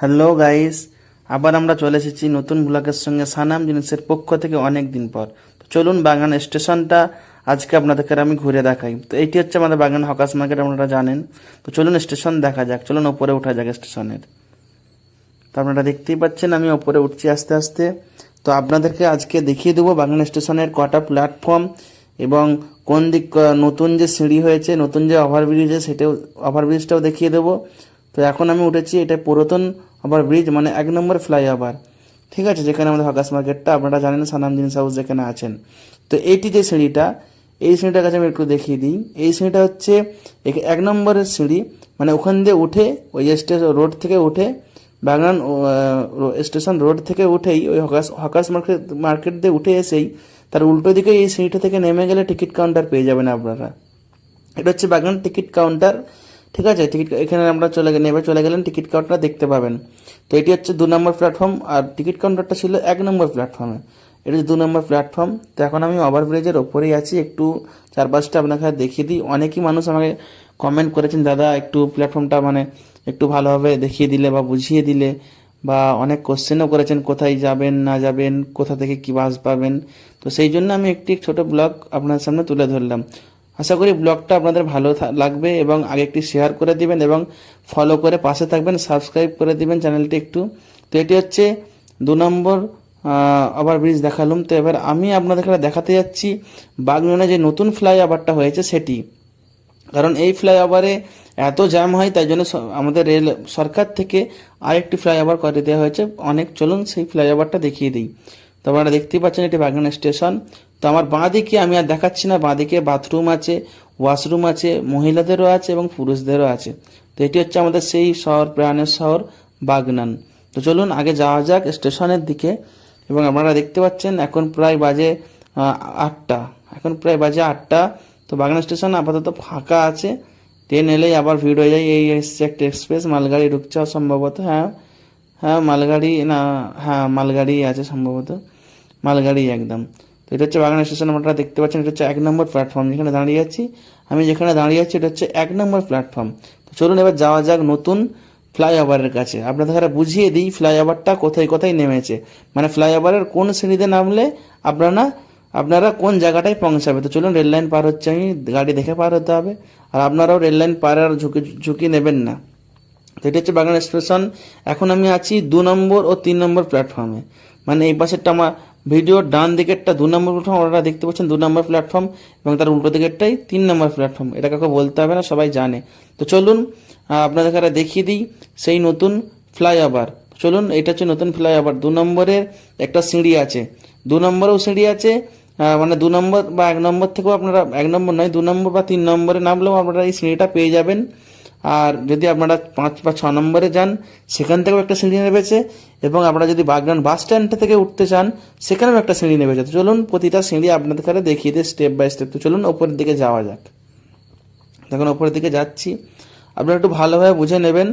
Hello guys আবার আমরা চলে এসেছি নতুন ব্লগের সঙ্গে সানাম জিনিসের পক্ষ থেকে অনেক দিন পর। তো চলুন বাগান স্টেশনটা আজকে আপনাদেরকে আমি ঘুরে দেখাই। তো এইটি হচ্ছে আমাদের বাগান হকাস মার্কেট, আপনারা জানেন। তো চলুন স্টেশন দেখা যাক। চলুন ওপরে ওঠা যাক স্টেশনের। তো আপনারা দেখতেই পাচ্ছেন, আমি ওপরে উঠছি আস্তে আস্তে। তো আপনাদেরকে আজকে দেখিয়ে দেবো বাগান স্টেশনের কটা প্ল্যাটফর্ম এবং কোন দিক, নতুন যে সিঁড়ি হয়েছে, নতুন যে ওভারব্রিজ সেটাও, ওভারব্রিজটাও দেখিয়ে দেবো। তো এখন আমি উঠেছি, এটা পুরাতন ওভারব্রিজ মানে এক নম্বর ফ্লাইওভার ঠিক আছে? যেখানে আমাদের হকাস মার্কেটটা আপনারা জানেন সানাম জিনিস হাউস যেখানে আছেন। তো এইটি যে সিঁড়িটা, এই সিঁড়িটার কাছে আমি একটু দেখিয়ে দিই। এই সিঁড়িটা হচ্ছে এক- নম্বরের সিঁড়ি মানে ওখান দিয়ে উঠে ওই স্টেশন রোড থেকে উঠে, বাগান স্টেশন রোড থেকে উঠেই ওই হকাস হকাস মার্কেট মার্কেট দিয়ে উঠে এসেই তার উল্টো দিকে এই সিঁড়িটা থেকে নেমে গেলে টিকিট কাউন্টার পেয়ে যাবেন আপনারা। এটা হচ্ছে বাগান টিকিট কাউন্টার ঠিক আছে, টিকিট এখানে আমরা চলে গেলে নেমে চলে গেলেন টিকিট কাউন্টার দেখতে পাবেন। তো এটি হচ্ছে দু নম্বর প্ল্যাটফর্ম আর টিকিট কাউন্টারটা ছিল এক নম্বর প্ল্যাটফর্মে এটা হচ্ছে দু নম্বর প্ল্যাটফর্ম তো এখন আমি ওভারব্রিজের ওপরেই আছি, একটু চারপাশটা আপনাকে দেখিয়ে দিই। অনেকই মানুষ আমাকে কমেন্ট করেছেন, দাদা, একটু প্ল্যাটফর্মটা মানে একটু ভালোভাবে দেখিয়ে দিলে বা বুঝিয়ে দিলে বা অনেক কোশ্চেনও করেছেন, কোথায় যাবেন, না যাবেন, কোথা থেকে কী বাস পাবেন? তো সেই জন্য আমি একটি ছোট ব্লগ আপনার সামনে তুলে ধরলাম। আশা করি ব্লগটা আপনাদের ভালো লাগবে এবং আগে একটি শেয়ার করে দিবেন এবং ফলো করে পাশে থাকবেন সাবস্ক্রাইব করে দিবেন চ্যানেলটি একটু। তো এটি হচ্ছে দু নম্বর আবার ব্রিজ দেখালুম। তো এবার আমি আপনাদের দেখাতে যাচ্ছি বাগনানে যে নতুন ফ্লাইওভারটা হয়েছে সেটি। কারণ এই ফ্লাইওভারে এত জ্যাম হয়, তাই জন্য আমাদের রেল সরকার থেকে আরেকটি ফ্লাইওভার করে দেওয়া হয়েছে। অনেক, চলুন সেই ফ্লাইওভারটা দেখিয়ে দিই। তো আপনারা দেখতেই পাচ্ছেন এটি বাগান স্টেশন। তো আমার বাঁ দিকে আমি আর দেখাচ্ছি না বাঁ দিকে বাথরুম আছে ওয়াশরুম আছে, মহিলাদেরও আছে এবং পুরুষদেরও আছে। তো এটি হচ্ছে আমাদের সেই শহর, প্রাণের শহর, বাগনান। তো চলুন আগে যাওয়া যাক স্টেশনের দিকে এবং আপনারা দেখতে পাচ্ছেন এখন প্রায় বাজে আটটা। এখন প্রায় বাজে আটটা। তো বাগনা স্টেশন আপাতত ফাঁকা আছে। ট্রেন এলেই আবার ভিড় হয়ে যায়। এই এসছে একটা এক্সপ্রেস মালগাড়ি ঢুকছে সম্ভবত হ্যাঁ। হ্যাঁ মালগাড়ি, না হ্যাঁ মালগাড়ি আছে সম্ভবত। মালগাড়ি একদম। তো এটা হচ্ছে বাগান স্টেশন আপনারা দেখতে পাচ্ছেন, এটা হচ্ছে এক নম্বর প্ল্যাটফর্ম যেখানে দাঁড়িয়ে আছি। আমি যেখানে দাঁড়িয়ে আছি, এটা হচ্ছে এক নম্বর প্ল্যাটফর্ম তো চলুন এবার যাওয়া যাক নতুন ফ্লাইওভারের কাছে। আপনাদের বুঝিয়ে দিই ফ্লাইওভারটা কোথায় কোথায় নেমেছে। মানে ফ্লাইওভারের কোন শ্রেণীতে নামলে আপনারা আপনারা কোন জায়গাটায় পৌঁছাবে? তো চলুন রেল লাইন পার হচ্ছে, আমি গাড়ি দেখে পার হতে হবে। আর আপনারাও রেল লাইন পার আর ঝুঁকি ঝুঁকি নেবেন না। তো এটা হচ্ছে বাগান স্টেশন এখন আমি আছি দু নম্বর ও তিন নম্বর প্ল্যাটফর্মে মানে এই পাশেরটা আমার ভিডিওর ডান দিকেরটা দু নম্বর প্ল্যাটফর্ম ওরা দেখতে পাচ্ছেন দু নম্বর প্ল্যাটফর্ম এবং তার উল্টো দিকেরটাই তিন নম্বর প্ল্যাটফর্ম এটা কাউকে বলতে হবে না, সবাই জানে। তো চলুন আপনাদের কাছে দেখিয়ে দিই সেই নতুন ফ্লাইওভার চলুন, এটা হচ্ছে নতুন ফ্লাইওভার দু নম্বরের একটা সিঁড়ি আছে। দু নম্বরেও সিঁড়ি আছে মানে দু নম্বর বা এক নম্বর থেকেও আপনারা, এক নম্বর নয়, দু নম্বর বা তিন নম্বরে নামলেও আপনারা এই সিঁড়িটা পেয়ে যাবেন। আর যদি আপনারা পাঁচ বা ছ নম্বরে যান, সেখান থেকেও একটা সিঁড়ি নেমেছে এবং আপনারা যদি বাগনান বাস স্ট্যান্ড থেকে উঠতে চান, সেখানেও একটা সিঁড়ি নেবেছে তো চলুন, প্রতিটা সিঁড়ি আপনাদের কাছে দেখিয়ে দিই স্টেপ বাই স্টেপ তো চলুন, ওপরের দিকে যাওয়া যাক। এখন ওপরের দিকে যাচ্ছি। আপনারা একটু ভালোভাবে বুঝে নেবেন।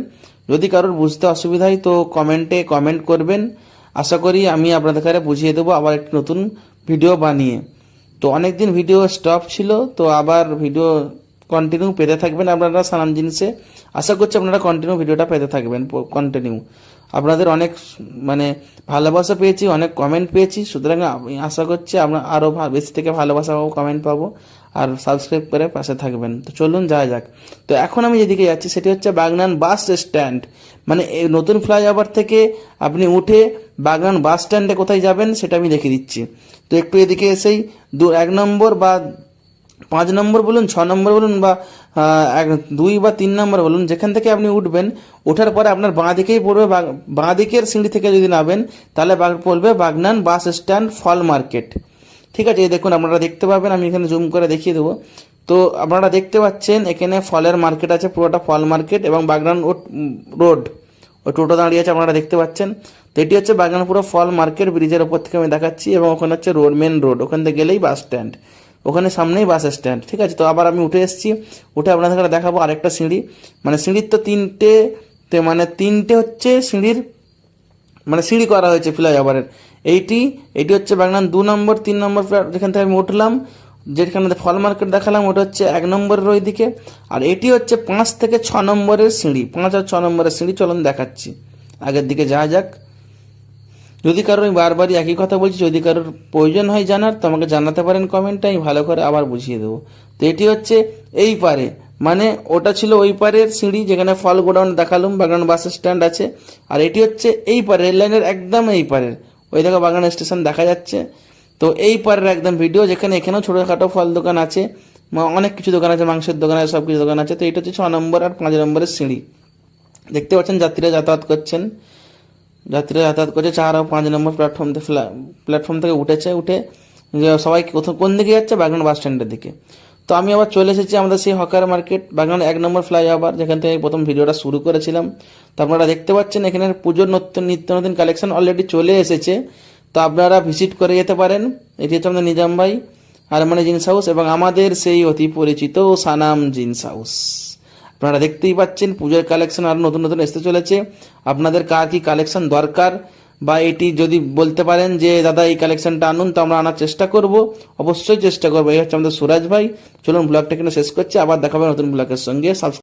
যদি কারোর বুঝতে অসুবিধা হয়, তো কমেন্টে কমেন্ট করবেন। আশা করি আমি আপনাদের কাছে বুঝিয়ে দেবো আবার একটি নতুন ভিডিও বানিয়ে। তো অনেক দিন ভিডিও স্টপ ছিল, তো আবার ভিডিও কন্টিনিউ পেতে থাকবেন আপনারা সানাম জিনিসে। আশা করছি আপনারা কন্টিনিউ ভিডিওটা পেতে থাকবেন কন্টিনিউ আপনাদের অনেক মানে ভালোবাসা পেয়েছি, অনেক কমেন্ট পেয়েছি, সুতরাং আমি আশা করছি আমরা আরও বেশি থেকে ভালোবাসা পাবো কমেন্ট পাবো, আর সাবস্ক্রাইব করে পাশে থাকবেন। তো চলুন যাওয়া যাক। তো এখন আমি যেদিকে যাচ্ছি সেটি হচ্ছে বাগনান বাস স্ট্যান্ড মানে এই নতুন ফ্লাইওভার থেকে আপনি উঠে বাগনান বাস স্ট্যান্ডে কোথায় যাবেন সেটা আমি দেখিয়ে দিচ্ছি। তো একটু এদিকে এসেই দু এক নম্বর বা পাঁচ নম্বর বলুন, ছ নম্বর বলুন বা এক, দুই বা তিন নম্বর বলুন, যেখান থেকে আপনি উঠবেন, ওঠার পরে আপনার বাঁ দিকেই পড়বে বাঁ দিকের সিঁড়ি থেকে যদি নামেন, তাহলে পড়বে বাগনান বাস স্ট্যান্ড ফল মার্কেট। ঠিক আছে, এই দেখুন আপনারা দেখতে পাবেন, আমি এখানে জুম করে দেখিয়ে দেবো। তো আপনারা দেখতে পাচ্ছেন, এখানে ফলের মার্কেট আছে, পুরোটা ফল মার্কেট এবং বাগনান রোড। ওই টোটো দাঁড়িয়ে আছে, আপনারা দেখতে পাচ্ছেন। তো এটি হচ্ছে বাগানপুরা ফল মার্কেট ব্রিজের ওপর থেকে আমি দেখাচ্ছি এবং ওখানে হচ্ছে রোড, মেন রোড, ওখান থেকে গেলেই বাস স্ট্যান্ড। ওখানে সামনেই বাস স্ট্যান্ড, ঠিক আছে? তো আবার আমি উঠে এসেছি, উঠে আপনাদের দেখাবো আরেকটা সিঁড়ি। মানে সিঁড়ির তো তিনটে মানে তিনটে হচ্ছে সিঁড়ির মানে সিঁড়ি করা হয়েছে ফ্লাইওভারের। এইটি এটি হচ্ছে বাগনান দু নম্বর, তিন নম্বর যেখান থেকে আমি উঠলাম, যেখানে ফল মার্কেট দেখালাম, ওটা হচ্ছে এক নম্বরের ওই দিকে আর এটি হচ্ছে পাঁচ থেকে ছ নম্বরের সিঁড়ি, পাঁচ আর ছ নম্বরের সিঁড়ি, চলুন দেখাচ্ছি। আগের দিকে যাওয়া যাক। যদি কারোর আমি বারবারই একই কথা বলছি, যদি কারোর প্রয়োজন হয় জানার, তো আমাকে জানাতে পারেন কমেন্টে আমি ভালো করে আবার বুঝিয়ে দেবো। তো এটি হচ্ছে এই পারে। মানে ওটা ছিল ওই পারের সিঁড়ি যেখানে ফল গোডাউন দেখালুম, বাগান বাস স্ট্যান্ড আছে। আর এটি হচ্ছে এই পারে রেল লাইনের একদম এই পারের। ওই দেখো বাগান স্টেশন দেখা যাচ্ছে। তো এই পারের একদম ভিডিও যেখানে এখানেও ছোটোখাটো ফল দোকান আছে অনেক কিছু দোকান আছে, মাংসের দোকান আছে সব কিছু দোকান আছে। তো এটা হচ্ছে ছ নম্বর আর পাঁচ নম্বরের সিঁড়ি। দেখতে পাচ্ছেন যাত্রীরা যাতায়াত করছেন। যাত্রীরা যাতায়াত করছে, চার ও পাঁচ নম্বর প্ল্যাটফর্ম প্ল্যাটফর্ম থেকে উঠেছে, উঠে যে সবাই কোথাও কোন দিকে যাচ্ছে? বাগান বাস স্ট্যান্ডের দিকে। তো আমি আবার চলে এসেছি আমাদের সেই হকার মার্কেট বাগান এক নম্বর ফ্লাইওভার যেখান থেকে প্রথম ভিডিওটা শুরু করেছিলাম। তো আপনারা দেখতে পাচ্ছেন, এখানে পুজোর নতুন নিত্য নতুন কালেকশন অলরেডি চলে এসেছে। তো আপনারা ভিজিট করে যেতে পারেন। এটি হচ্ছে আমাদের নিজাম ভাই আর মানে জিন্স হাউস এবং আমাদের সেই অতি পরিচিত সানাম জিন্স হাউস। আপনারা দেখতেই পাচ্ছেন, পুজোর কালেকশন আরও নতুন নতুন আসতে চলেছে। আপনাদের কার কি কালেকশন দরকার? বা এটি যদি বলতে পারেন যে, দাদা, এই কালেকশনটা আনুন, তো আমরা আনার চেষ্টা করব। অবশ্যই চেষ্টা করব। এই হচ্ছে আমাদের সুরাজ ভাই। চলুন ব্লগটা কিন্তু শেষ করছি। আবার দেখাবেন নতুন ব্লগের সঙ্গে। সাবস্ক্রাইব